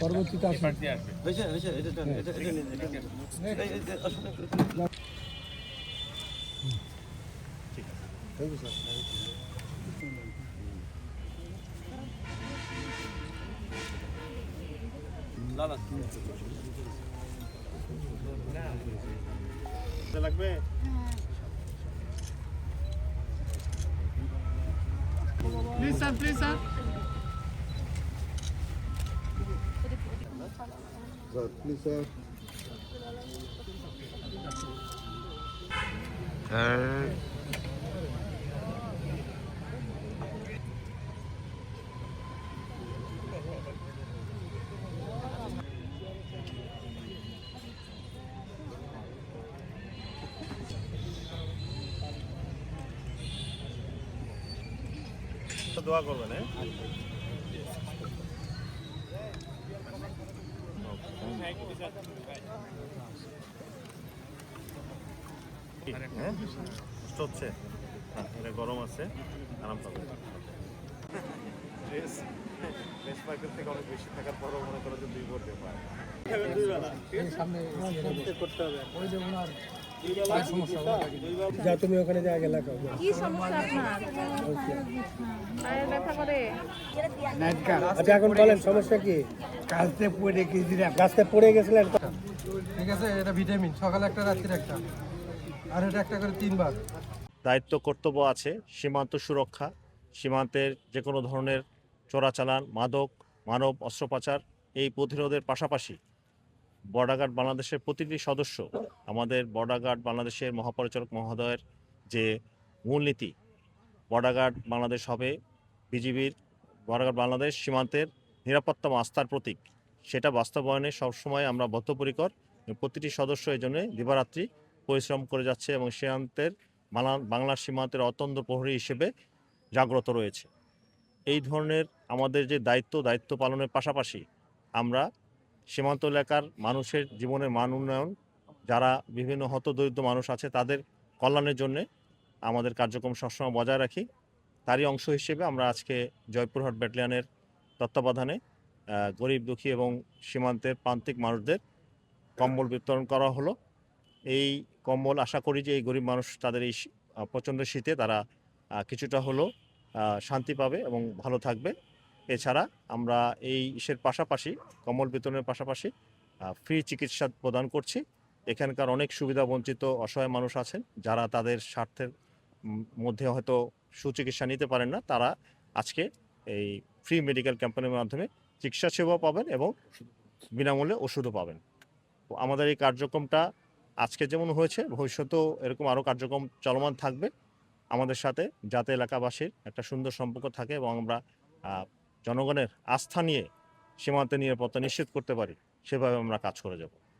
পরবর্তীতে লাগবে please sir please sir sir please sir দোয়া করবেন হ্যাঁ কি? হ্যাঁ? কষ্ট হচ্ছে এটা গরম আছে আরাম পাবে। ড্রেস ড্রেস থেকে অনেক বেশি থাকার পরও মনে করো যে দুই করতে পারে সামনে করতে হবে। ওই যে ওনার পায়ের সমস্যা যা তুমি ওখানে যা গেলা কাউ কি সমস্যা আপনার? পায়ে ব্যথা করে? আচ্ছা এখন বলেন সমস্যা কি? কালতে পড়ে গেছিলাম গাছতে পড়ে গেছিলেন ঠিক আছে এটা ভিটামিন সকালে একটা রাত্রির একটা। আর এটা একটা করে তিনবার। দায়িত্ব কর্তব্য আছে সীমান্ত সুরক্ষা সীমান্তের যে কোনো ধরনের চোরাচালান মাদক মানব অস্ত্র পাচার এই প্রতিরোধের পাশাপাশি বর্ডার গার্ড বাংলাদেশের প্রতিটি সদস্য, আমাদের বর্ডার গার্ড বাংলাদেশের মহাপরিচালক মহোদয়ের যে মূলনীতি, বর্ডার গার্ড বাংলাদেশ হবে বিজিবির, বর্ডার গার্ড বাংলাদেশ সীমান্তের নিরাপত্তা আস্থার প্রতীক। সেটা বাস্তবায়নে সবসময় আমরা বদ্ধপরিকর প্রতিটি সদস্য এই জন্য দিবারাত্রি পরিশ্রম করে যাচ্ছে এবং সীমান্তের বাংলা, বাংলার সীমান্তের অত্যন্ত প্রহরী হিসেবে জাগ্রত রয়েছে। এই ধরনের আমাদের যে দায়িত্ব দায়িত্ব পালনের পাশাপাশি আমরা সীমান্ত এলাকার মানুষের জীবনের মান উন্নয়ন যারা বিভিন্ন হতদরিদ্র মানুষ আছে তাদের কল্যাণের জন্যে আমাদের কার্যক্রম সবসময় বজায় রাখি। তারই অংশ হিসেবে আমরা আজকে জয়পুরহাট ব্যাটালিয়নের তত্ত্বাবধানে গরিব দুঃখী এবং সীমান্তের প্রান্তিক মানুষদের কম্বল বিতরণ করা হলো। এই কম্বল আশা করি যে এই গরিব মানুষ তাদের এই প্রচণ্ড শীতে তারা কিছুটা আহ, শান্তি পাবে এবং ভালো থাকবে। এছাড়া আমরা এই ইসের পাশাপাশি কম্বল বিতরণের পাশাপাশি ফ্রি চিকিৎসা প্রদান করছি। এখানকার অনেক সুবিধা বঞ্চিত, অসহায় মানুষ আছেন, যারা তাদের স্বার্থের মধ্যে হয়তো সুচিকিৎসা নিতে পারেন না, তারা আজকে এই ফ্রি মেডিকেল ক্যাম্পেনের মাধ্যমে চিকিৎসা সেবা পাবেন এবং বিনামূল্যে ওষুধও পাবেন। আমাদের এই কার্যক্রমটা আজকে যেমন হয়েছে, ভবিষ্যতেও এরকম আরও কার্যক্রম চলমান থাকবে। আমাদের সাথে যাতে এলাকাবাসীর একটা সুন্দর সম্পর্ক থাকে এবং আমরা জনগণের আস্থা নিয়ে সীমান্তে নিরাপত্তা নিশ্চিত করতে পারি সেভাবে আমরা কাজ করে যাব।